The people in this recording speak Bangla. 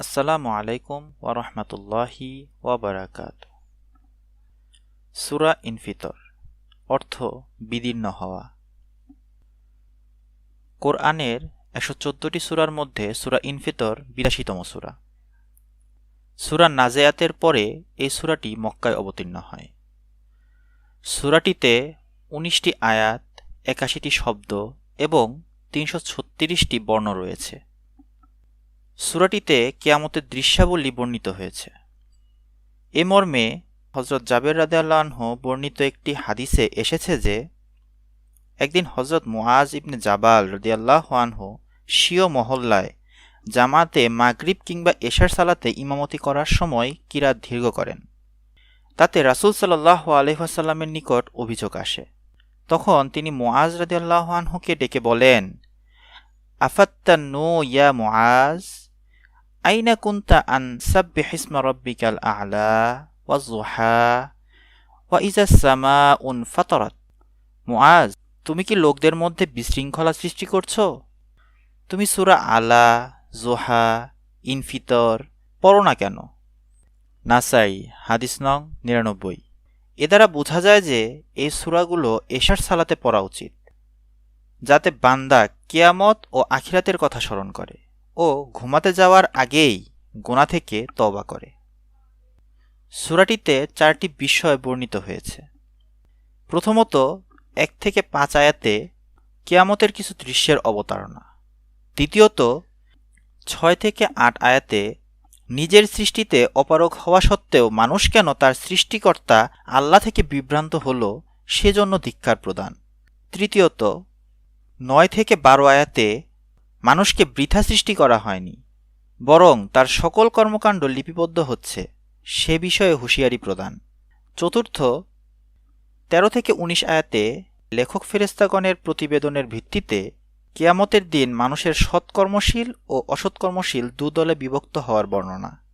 আসসালামু আলাইকুম ওরহমতুল্লাহি ওয়াবারাকাত সুরা ইনফিতর, অর্থ বিদীর্ণ হওয়া। কোরআনের একশো চোদ্দটি সুরার মধ্যে সুরা ইনফিতর বিরাশিতম সুরা। সুরা নাজেয়াতের পরে এই সুরাটি মক্কায় অবতীর্ণ হয়। সুরাটিতে উনিশটি আয়াত, একাশিটি শব্দ এবং তিনশো ছত্রিশটি বর্ণ রয়েছে। সুরাটিতে কেয়ামতের দৃশ্যাবলী বর্ণিত হয়েছে। এ মর্মে হজরত জাবের রাদেআল্লাহ বর্ণিত একটি হাদিসে এসেছে যে, একদিন হজরত মুআজ ইবনে জাবাল রদিয়াল্লাহ আনহু শিও মহল্লায় জামাতে মাগরিব কিংবা এশার সালাতে ইমামতি করার সময় কিরাত দীর্ঘ করেন। তাতে রাসুল সাল্লাহ আলহাসাল্লামের নিকট অভিযোগ আসে। তখন তিনি মোয়াজ রাদিয়াল্লাহ ডেকে বলেন, আফাত্তান্নু ইয়া মুআজ? আইনা কুন্তা আন সাব্বিহ ইসমা রাব্বিকাল আ'লা ওয়াজ-যুহা ওয়া ইজা সামাউন ফাতারাত। মুআজ, তুমি কি লোকদের মধ্যে বিশৃঙ্খলা সৃষ্টি করছ? তুমি সূরা আলা জোহা ইনফিতর পড়ো না কেন? নাসাই, হাদিস নং নিরানব্বই। এ দ্বারা বোঝা যায় যে এই সূরাগুলো এশার সালাতে পড়া উচিত, যাতে বান্দা কেয়ামত ও আখিরাতের কথা স্মরণ করে। ও ঘুমাতে যাওয়ার আগেই গোনা থেকে তবা করে। সুরাটিতে চারটি বিষয় বর্ণিত হয়েছে। প্রথমত, এক থেকে পাঁচ আয়াতে কেয়ামতের কিছু দৃশ্যের অবতারণা। দ্বিতীয়ত, ছয় থেকে আট আয়াতে নিজের সৃষ্টিতে অপারগ হওয়া সত্ত্বেও মানুষ কেন তার সৃষ্টিকর্তা আল্লাহ থেকে বিভ্রান্ত হল সেজন্য ধিক্কার প্রদান। তৃতীয়ত, নয় থেকে বারো আয়াতে মানুষকে বৃথা সৃষ্টি করা হয়নি, বরং তার সকল কর্মকাণ্ড লিপিবদ্ধ হচ্ছে, সে বিষয়ে হুঁশিয়ারি প্রদান। চতুর্থ ১৩ থেকে ১৯ আয়াতে লেখক ফেরেস্তাগণের প্রতিবেদনের ভিত্তিতে কেয়ামতের দিন মানুষের সৎকর্মশীল ও অসৎকর্মশীল দুদলে বিভক্ত হওয়ার বর্ণনা।